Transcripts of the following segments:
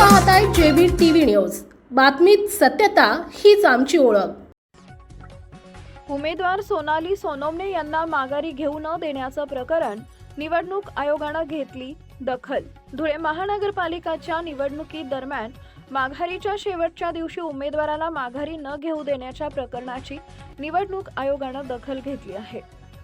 पाहताय JB TV news. बातमीत सत्यता हीच आमची ओळख. उमेदवार सोनाली सोनवणे यांना माघारी घेऊ न देण्याचं प्रकरण निवडणूक आयोगानं घेतली दखल. धुळे महानगरपालिकाच्या निवडणुकी दरम्यान माघारीच्या शेवटच्या दिवशी उमेदवाराला माघारी न घेऊ देण्याच्या प्रकरणाची निवडणूक आयोगानं दखल घेतली आहे.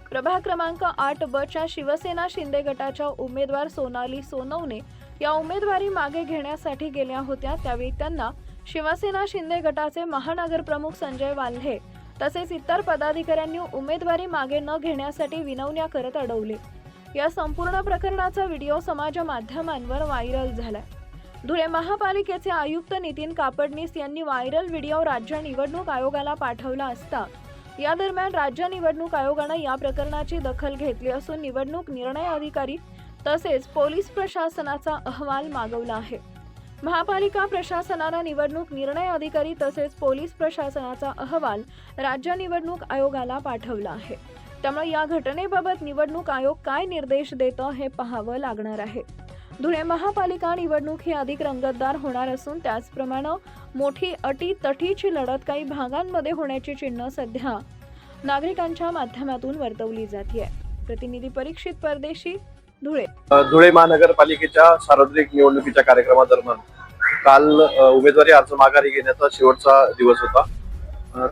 प्रभाग क्रमांक आठ ब च्या शिवसेना शिंदे गटाच्या उमेदवार सोनाली सोनवणे या उमेदवारी मागे घेण्यासाठी गेल्या होत्या. त्यावेळी त्यांना शिवसेना शिंदे गटाचे महानगर प्रमुख संजय वाल्हे तसेच इतर पदाधिकाऱ्यांनी उमेदवारी मागे न घेण्यासाठी विनवण्या करत अडवले. या संपूर्ण प्रकरणाचा व्हिडिओ समाज माध्यमांवर व्हायरल झालाय. धुळे महापालिकेचे आयुक्त नितीन कापडनीस यांनी व्हायरल व्हिडिओ राज्य निवडणूक आयोगाला पाठवला असता या दरम्यान राज्य निवडणूक आयोगानं या प्रकरणाची दखल घेतली असून निवडणूक निर्णय अधिकारी तसेच पोलीस प्रशासनाचा अहवाल मागवला आहे. महापालिका प्रशासनानं निवडणूक निर्णय अधिकारी तसेच पोलीस प्रशासनाचा अहवाल राज्य निवडणूक आयोगाला पाठवला आहे. त्यामुळे या घटनेबाबत निवडणूक आयोग काय निर्देश देतं हे पाहावं लागणार आहे. धुळे महापालिका निवडणूक ही अधिक रंगतदार होणार असून त्याचप्रमाणे मोठी अटी तटीची लढत काही भागांमध्ये होण्याची चिन्ह सध्या नागरिकांच्या माध्यमातून वर्तवली जाते प्रतिनिधी परीक्षित परदेशी धुळे महानगरपालिकेच्या सार्वत्रिक निवडणुकीच्या कार्यक्रमादरम्यान काल उमेदवारी अर्ज माघारी घेण्याचा शेवटचा दिवस होता.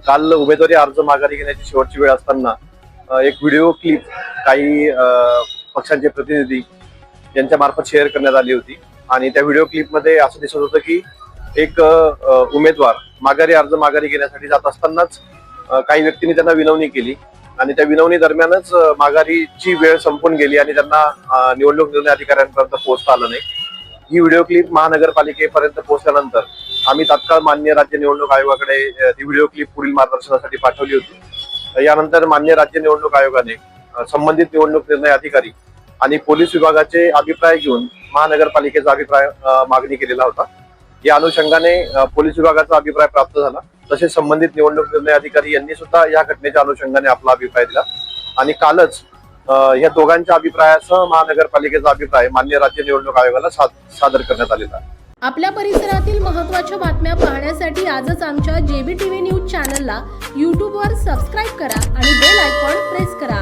काल उमेदवारी अर्ज माघारी घेण्याची शेवटची वेळ असताना एक व्हिडिओ क्लिप काही पक्षांचे प्रतिनिधी यांच्या मार्फत शेअर करण्यात आली होती. आणि त्या व्हिडिओ क्लिपमध्ये असं दिसत होतं की एक उमेदवार माघारी अर्ज माघारी घेण्यासाठी जात असतानाच काही व्यक्तींनी त्यांना विनवणी केली. आणि त्या विनवणी दरम्यानच माघारीची वेळ संपून गेली आणि त्यांना निवडणूक निर्णय अधिकाऱ्यांपर्यंत पोहोचता आलं नाही. ही व्हिडिओ क्लिप महानगरपालिकेपर्यंत पोहोचल्यानंतर आम्ही तात्काळ मान्य राज्य निवडणूक आयोगाकडे ती व्हिडिओ क्लिप पुढील मार्गदर्शनासाठी पाठवली होती. यानंतर मान्य राज्य निवडणूक आयोगाने संबंधित निवडणूक निर्णय अधिकारी आणि पोलीस विभागाचे अभिप्राय घेऊन महानगरपालिकेचा अभिप्राय मागणी केलेला होता. या अनुषंगाने पोलीस विभागाचा अभिप्राय प्राप्त झाला. तसेच संबंधित निवडणूक निर्णय अधिकारी यांनी सुद्धा या घटनेच्या अनुषंगाने आपला अभिप्राय दिला. आणि कालच या दोघांच्या अभिप्रायासह महानगरपालिकेचा अभिप्राय मान्य राज्य निवडणूक आयोगाला सा- सादर करण्यात आलेला आपल्या परिसरातील महत्त्वाच्या बातम्या पाहण्यासाठी आजच आमच्या जेबी टीव्ही न्यूज चॅनलला यूट्यूबवर सबस्क्राईब करा आणि बेल आयकॉन प्रेस करा.